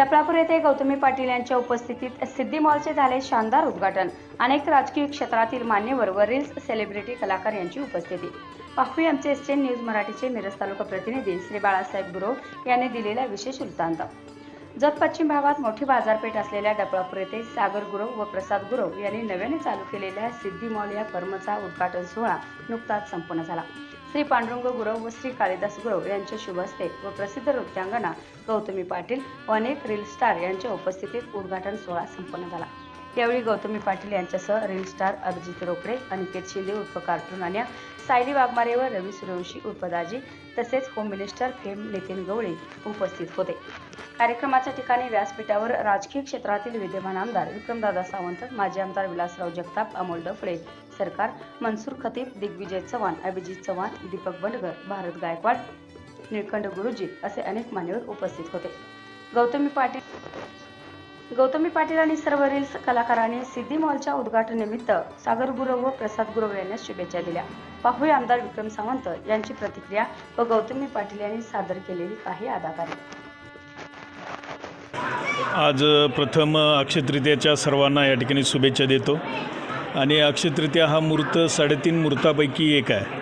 डफळापूर येथे गौतमी पाटील यांच्या उपस्थितीत सिद्धी मॉलचे झाले शानदार उद्घाटन. अनेक राजकीय क्षेत्रातील मान्यवर व रील्स सेलिब्रिटी कलाकार यांची उपस्थिती. पाहुया आमचे एस न्यूज मराठीचे मिरज तालुका प्रतिनिधी श्री बाळासाहेब गुरव यांनी दिलेला विशेष वृत्तांत. जत पश्चिम भागात मोठी बाजारपेठ असलेल्या डपळापूर येथे सागर गुरव व प्रसाद गुरव यांनी नव्याने चालू केलेल्या सिद्धी मॉल या फर्मचा उद्घाटन सोहळा नुकताच संपन्न झाला. श्री पांडुरंग गुरव व श्री कालिदास गुरव यांच्या शुभ हस्ते व प्रसिद्ध नृत्यांगना गौतमी पाटील व अनेक रील स्टार यांच्या उपस्थितीत उद्घाटन सोहळा संपन्न झाला. यावेळी गौतमी पाटील यांच्यासह रील स्टार अभिजित रोकडे अनिकेत शिंदे उर्फ कार्टून अन्या सायली वाघमारे व रवी सूर्यवंशी उर्फ दाजी तसेच home minister fame Nitin Gawali उपस्थित होते. कार्यक्रमाच्या ठिकाणी व्यासपीठावर राजकीय क्षेत्रातील विद्यमान आमदार विक्रमदादा सावंत माजी आमदार विलासराव जगताप अमोल डफळे सरकार मनसूर खतीब दिग्विजय चव्हाण अभिजित चव्हाण दीपक बंडगर भारत गायकवाड निळकंठ गुरुजी असे अनेक मान्यवर उपस्थित होते. गौतमी पाटील गौतमी पाटील आणि सर्व रील्स कलाकारांनी सिद्धी मॉलच्या उद्घाटन निमित्त सागर गुरव व प्रसाद गुरव यांना शुभेच्छा दिल्या. पाहूया आमदार विक्रम सावंत यांची प्रतिक्रिया व गौतमी पाटील यांनी सादर केलेली काही अदाकारी आज प्रथम अक्षयतृतीयाच्या सर्वांना या ठिकाणी शुभेच्छा देतो. आणि अक्षयतृतीया हा मूर्त साडेतीन मूर्तापैकी एक आहे.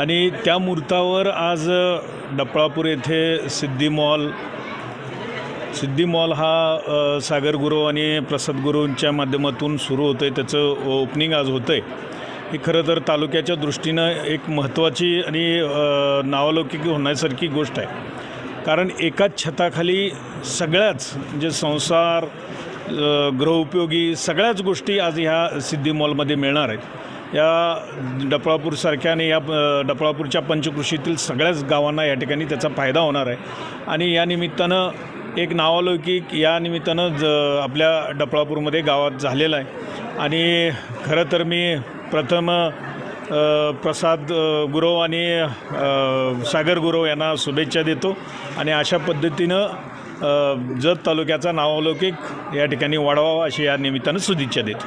आणि त्या मूर्तावर आज डपळापूर येथे सिद्धी मॉल सिद्धी मॉल हा सागर गुरु आणि प्रसाद गुरूंच्या माध्यमातून सुरू होतं आहे त्याचं ओपनिंग आज होतं आहे ही खरं तर तालुक्याच्या दृष्टीनं एक महत्त्वाची आणि अ, नावलौकिक होण्यासारखी गोष्ट आहे. कारण एकाच छताखाली सगळ्याच म्हणजे संसार गृहउपयोगी सगळ्याच गोष्टी आज ह्या सिद्धी मॉलमध्ये मिळणार आहेत. या डपळापूरसारख्या आणि या डपळापूरच्या पंचकृषीतील सगळ्याच गावांना या ठिकाणी त्याचा फायदा होणार आहे. आणि या निमित्तानं एक नावालौकिक या निमित्तानं ज आपल्या डपळापूरमध्ये गावात झालेलं आहे. आणि खरं तर मी प्रथम प्रसाद गुरव आणि सागर गुरव यांना शुभेच्छा देतो. आणि अशा पद्धतीनं जत तालुक्याचा नावलौकिक या ठिकाणी वाढवावा अशी या निमित्तानं शुभेच्छा देतो.